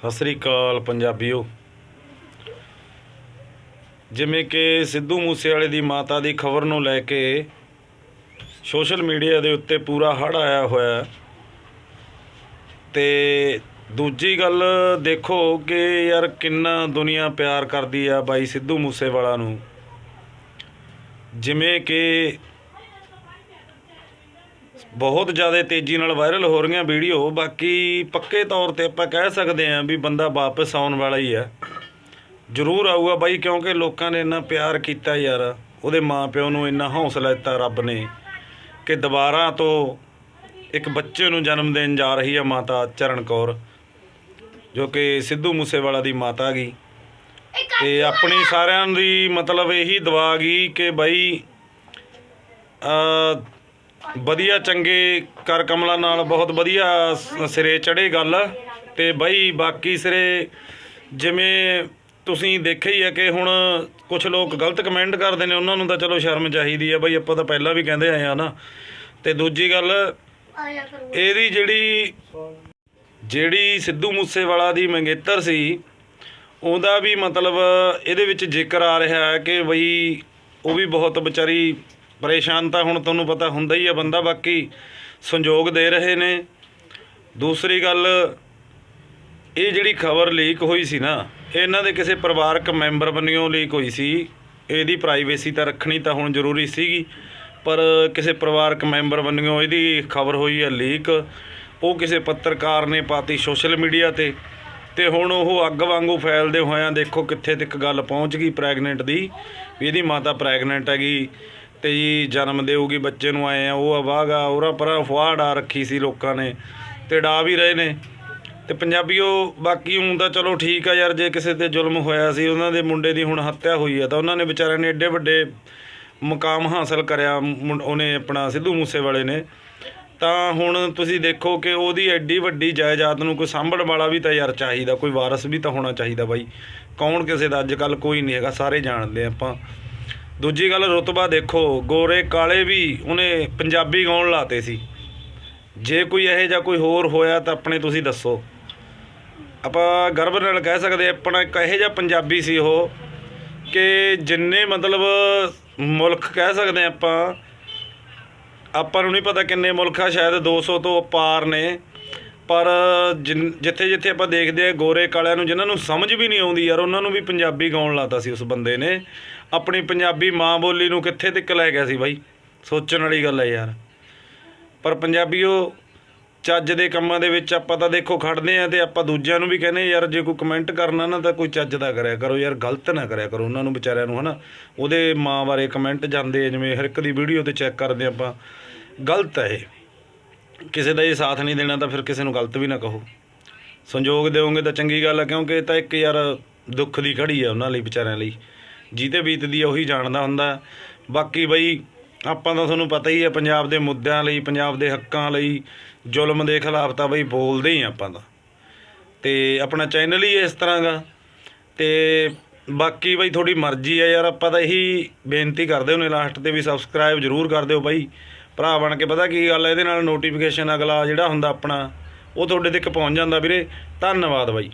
ਸਤਿ ਸ੍ਰੀ ਅਕਾਲ ਪੰਜਾਬੀਓ ਜਿਵੇਂ ਕਿ ਸਿੱਧੂ ਮੂਸੇਵਾਲੇ ਦੀ ਮਾਤਾ ਦੀ ਖਬਰ ਨੂੰ ਲੈ ਕੇ ਸੋਸ਼ਲ ਮੀਡੀਆ ਦੇ ਉੱਤੇ ਪੂਰਾ ਹੜ ਆਇਆ ਹੋਇਆ ਹੈ। ਤੇ ਦੂਜੀ ਗੱਲ ਦੇਖੋ ਕਿ ਯਾਰ ਕਿੰਨਾ ਦੁਨੀਆ ਪਿਆਰ ਕਰਦੀ ਆ ਬਾਈ ਸਿੱਧੂ ਮੂਸੇਵਾਲਾ ਨੂੰ ਜਿਵੇਂ ਕਿ ਬਹੁਤ ਜ਼ਿਆਦਾ ਤੇਜ਼ੀ ਨਾਲ ਵਾਇਰਲ ਹੋ ਰਹੀਆਂ ਵੀਡੀਓ ਬਾਕੀ ਪੱਕੇ ਤੌਰ ਤੇ ਆਪਾਂ ਕਹਿ ਸਕਦੇ ਆਂ ਵੀ ਬੰਦਾ ਵਾਪਸ ਆਉਣ ਵਾਲਾ ਹੀ ਆ। ਜ਼ਰੂਰ ਆਊਗਾ ਬਾਈ, ਕਿਉਂਕਿ ਲੋਕਾਂ ਨੇ ਇੰਨਾ ਪਿਆਰ ਕੀਤਾ ਯਾਰ, ਉਹਦੇ ਮਾਪਿਓ ਨੂੰ ਇੰਨਾ ਹੌਸਲਾ ਦਿੱਤਾ ਰੱਬ ਨੇ ਕਿ ਦੁਬਾਰਾ ਤੋਂ ਇੱਕ ਬੱਚੇ ਨੂੰ ਜਨਮ ਦੇਣ ਜਾ ਰਹੀ ਹੈ ਮਾਤਾ ਚਰਨ ਕੌਰ, ਜੋ ਕਿ ਸਿੱਧੂ ਮੂਸੇਵਾਲਾ ਦੀ ਮਾਤਾ ਗਈ ਤੇ ਆਪਣੀ ਸਾਰਿਆਂ ਦੀ ਮਤਲਬ ਇਹੀ ਦੁਆ ਗਈ ਕਿ ਬਾਈ ਅ ਵਧੀਆ, ਚੰਗੇ ਕਰ ਕਮਲਾ ਨਾਲ ਬਹੁਤ ਵਧੀਆ ਸ- ਸਿਰੇ ਚੜੇ ਗੱਲ। ਤੇ ਬਈ, ਬਾਕੀ ਸਿਰੇ ਜਿਵੇਂ ਤੁਸੀਂ ਦੇਖਿਆ ਹੀ ਹੈ ਕਿ ਹੁਣ ਕੁਝ ਲੋਕ ਗਲਤ ਕਮੈਂਟ ਕਰਦੇ ਨੇ, ਉਹਨਾਂ ਨੂੰ ਤਾਂ ਚਲੋ ਸ਼ਰਮ ਚਾਹੀਦੀ ਹੈ ਬਈ, ਆਪਾਂ ਤਾਂ ਪਹਿਲਾਂ ਵੀ ਕਹਿੰਦੇ ਆਏ ਆ ਨਾ। ਤੇ ਦੂਜੀ ਗੱਲ ਆਇਆ ਕਰੋ ਇਹਦੀ ਜਿਹੜੀ ਜਿਹੜੀ ਸਿੱਧੂ ਮੂਸੇਵਾਲਾ ਦੀ ਮੰਗੇਤਰ ਸੀ, ਉਹਦਾ ਵੀ ਮਤਲਬ ਇਹਦੇ ਵਿੱਚ ਜ਼ਿਕਰ ਆ ਰਿਹਾ ਹੈ ਕਿ ਬਈ ਉਹ ਵੀ ਬਹੁਤ ਵਿਚਾਰੀ ਪਰੇਸ਼ਾਨ ਤਾਂ ਹੁਣ ਤੁਹਾਨੂੰ ਪਤਾ ਹੁੰਦਾ ਹੀ ਆ ਬੰਦਾ, ਬਾਕੀ ਸੰਯੋਗ ਦੇ ਰਹੇ ਨੇ। ਦੂਸਰੀ ਗੱਲ, ਇਹ ਜਿਹੜੀ ਖਬਰ ਲੀਕ ਹੋਈ ਸੀ ਨਾ, ਇਹਨਾਂ ਦੇ ਕਿਸੇ ਪਰਿਵਾਰਕ ਮੈਂਬਰ ਬੰਨਿਓ ਲੀਕ ਹੋਈ ਸੀ। ਇਹਦੀ ਪ੍ਰਾਈਵੇਸੀ ਤਾਂ ਰੱਖਣੀ ਤਾਂ ਹੁਣ ਜ਼ਰੂਰੀ ਸੀਗੀ, ਪਰ ਕਿਸੇ ਪਰਿਵਾਰਕ ਮੈਂਬਰ ਬੰਨਿਓ ਇਹਦੀ ਖਬਰ ਹੋਈ ਹੈ ਲੀਕ ਉਹ ਕਿਸੇ ਪੱਤਰਕਾਰ ਨੇ ਪਾਤੀ ਸੋਸ਼ਲ ਮੀਡੀਆ ਤੇ ਤੇ ਹੁਣ ਉਹ ਅੱਗ ਵਾਂਗੂ ਫੈਲਦੇ ਹੋਇਆਂ ਦੇਖੋ ਕਿੱਥੇ ਤੱਕ ਗੱਲ ਪਹੁੰਚ ਗਈ ਪ੍ਰੈਗਨੈਂਟ ਦੀ। ਵੀ ਇਹਦੀ ਮਾਤਾ ਪ੍ਰੈਗਨੈਂਟ ਹੈਗੀ। ਤੇ ਜੀ ਜਨਮ ਦੇਊਗੀ, ਬੱਚੇ ਨੂੰ ਆਏ ਆ, ਉਹ ਅਵਾਗਾ ਉਹਰਾ ਪਰਾਂ ਫੁਆੜ ਆ ਰੱਖੀ ਸੀ ਲੋਕਾਂ ਨੇ ਤੇ ਡਾ ਵੀ ਰਹੇ ਨੇ। ਤੇ ਪੰਜਾਬੀਓ, ਬਾਕੀ ਹੁਣ ਤਾਂ ਚਲੋ ਠੀਕ ਆ ਯਾਰ, ਜੇ ਕਿਸੇ ਤੇ ਜ਼ੁਲਮ ਹੋਇਆ ਸੀ, ਉਹਨਾਂ ਦੇ ਮੁੰਡੇ ਦੀ ਹੁਣ ਹੱਤਿਆ ਹੋਈ ਆ, ਤਾਂ ਉਹਨਾਂ ਨੇ ਵਿਚਾਰਿਆਂ ਨੇ ਏਡੇ ਵੱਡੇ ਮੁਕਾਮ ਹਾਸਲ ਕਰਿਆ, ਮੁੰ- ਉਹਨੇ ਆਪਣਾ ਸਿੱਧੂ ਮੂਸੇਵਾਲੇ ਨੇ। ਤਾਂ ਹੁਣ ਤੁਸੀਂ ਦੇਖੋ ਕਿ ਉਹਦੀ ਐਡੀ ਵੱਡੀ ਜਾਇਦਾਦ ਨੂੰ ਕੋਈ ਸਾਂਭਣ ਵਾਲਾ ਵੀ ਤਾਂ ਯਾਰ ਚਾਹੀਦਾ, ਕੋਈ ਵਾਰਸ ਵੀ ਤਾਂ ਹੋਣਾ ਚਾਹੀਦਾ ਬਾਈ। ਕੌਣ ਕਿਸੇ ਦਾ ਅੱਜ ਕੱਲ ਕੋਈ ਨਹੀਂ ਹੈਗਾ, ਸਾਰੇ ਜਾਣਦੇ ਆਪਾਂ। ਦੂਜੀ ਗੱਲ ਰੁਤਬਾ ਦੇਖੋ, ਗੋਰੇ ਕਾਲੇ ਵੀ ਉਹਨੇ ਪੰਜਾਬੀ ਗਾਉਣ ਲਾਤੇ ਸੀ। ਜੇ ਕੋਈ ਇਹੋ ਜਿਹਾ ਕੋਈ ਹੋਰ ਹੋਇਆ ਤਾਂ ਆਪਣੇ ਤੁਸੀਂ ਦੱਸੋ। ਆਪਾਂ ਗਰਵ ਨਾਲ ਕਹਿ ਸਕਦੇ ਆਪਣਾ ਇੱਕ ਇਹੋ ਜਿਹਾ ਪੰਜਾਬੀ ਸੀ ਉਹ ਕਿ ਜਿੰਨੇ ਮਤਲਬ ਮੁਲਕ ਕਹਿ ਸਕਦੇ ਆਪਾਂ ਆਪਾਂ ਨੂੰ ਨਹੀਂ ਪਤਾ ਕਿੰਨੇ ਮੁਲਕ ਆ, ਸ਼ਾਇਦ 200 ਤੋਂ ਪਾਰ ਨੇ। ਪਰ ਜਿੱਥੇ ਜਿੱਥੇ ਆਪਾਂ ਦੇਖਦੇ ਆ ਗੋਰੇ ਕਾਲਿਆਂ ਨੂੰ, ਜਿਨ੍ਹਾਂ ਨੂੰ ਸਮਝ ਵੀ ਨਹੀਂ ਆਉਂਦੀ ਯਾਰ, ਉਹਨਾਂ ਨੂੰ ਵੀ ਪੰਜਾਬੀ ਗਾਉਣ ਲਾਤਾ ਸੀ ਉਸ ਬੰਦੇ ਨੇ। ਆਪਣੀ ਪੰਜਾਬੀ ਮਾਂ ਬੋਲੀ ਨੂੰ ਕਿੱਥੇ ਤੱਕ ਲੈ ਗਿਆ ਸੀ ਬਾਈ? ਸੋਚਣ ਵਾਲੀ ਗੱਲ ਹੈ ਯਾਰ। ਪਰ ਪੰਜਾਬੀਓ ਚੱਜ ਦੇ ਕੰਮਾਂ ਦੇ ਵਿੱਚ ਆਪਾਂ ਤਾਂ ਦੇਖੋ ਖੜਦੇ ਆ ਤੇ ਆਪਾਂ ਦੂਜਿਆਂ ਨੂੰ ਵੀ ਕਹਿੰਦੇ ਯਾਰ ਜੇ ਕੋਈ ਕਮੈਂਟ ਕਰਨਾ ਨਾ ਤਾਂ ਕੋਈ ਚੱਜ ਦਾ ਕਰਿਆ ਕਰੋ ਯਾਰ, ਗਲਤ ਨਾ ਕਰਿਆ ਕਰੋ ਉਹਨਾਂ ਨੂੰ ਵਿਚਾਰਿਆਂ ਨੂੰ, ਹਨਾ? ਉਹਦੇ ਮਾਂ ਬਾਰੇ ਕਮੈਂਟ ਜਾਂਦੇ ਆ, ਜਿਵੇਂ ਹਰ ਇੱਕ ਦੀ ਵੀਡੀਓ ਤੇ ਚੈੱਕ ਕਰਦੇ ਆਪਾਂ। ਗਲਤ ਹੈ ਇਹ। ਕਿਸੇ ਦਾ ਇਹ ਸਾਥ ਨਹੀਂ ਦੇਣਾ ਤਾਂ ਫਿਰ ਕਿਸੇ ਨੂੰ ਗਲਤ ਵੀ ਨਾ ਕਹੋ। ਸੰਯੋਗ ਦਿਓਗੇ ਤਾਂ ਚੰਗੀ ਗੱਲ ਹੈ ਕਿਉਂਕਿ ਇਹ ਤਾਂ ਇੱਕ ਯਾਰ ਦੁੱਖ ਦੀ ਘੜੀ ਹੈ ਉਹਨਾਂ ਲਈ, ਵਿਚਾਰਿਆਂ ਲਈ। ਜਿਹਦੇ ਬੀਤਦੀ ਹੈ ਉਹੀ ਜਾਣਦਾ ਹੁੰਦਾ। ਬਾਕੀ ਬਈ ਆਪਾਂ ਤਾਂ ਤੁਹਾਨੂੰ ਪਤਾ ਹੀ ਹੈ ਪੰਜਾਬ ਦੇ ਮੁੱਦਿਆਂ ਲਈ, ਪੰਜਾਬ ਦੇ ਹੱਕਾਂ ਲਈ ਜ਼ੁਲਮ ਦੇ ਖਿਲਾਫ ਤਾਂ ਬਈ ਬੋਲਦੇ ਹੀ ਆਪਾਂ ਤਾਂ। ਤੇ ਆਪਣਾ ਚੈਨਲ ਹੀ ਇਸ ਤਰ੍ਹਾਂ ਦਾ। ਤੇ ਬਾਕੀ ਬਈ ਤੁਹਾਡੀ ਮਰਜ਼ੀ ਹੈ ਯਾਰ, ਆਪਾਂ ਤਾਂ ਇਹੀ ਬੇਨਤੀ ਕਰਦੇ ਹੁੰਨੇ ਲਾਸਟ ਤੇ ਵੀ ਸਬਸਕ੍ਰਾਈਬ ਜ਼ਰੂਰ ਕਰ ਦਿਓ ਬਾਈ। ਭਰਾ ਬਣ ਕੇ ਪਤਾ ਕੀ ਗੱਲ ਹੈ ਇਹਦੇ ਨਾਲ ਨੋਟੀਫਿਕੇਸ਼ਨ ਅਗਲਾ ਜਿਹੜਾ ਹੁੰਦਾ ਆਪਣਾ, ਉਹ ਤੁਹਾਡੇ ਤੱਕ ਪਹੁੰਚ ਜਾਂਦਾ ਵੀਰੇ। ਧੰਨਵਾਦ ਬਾਈ।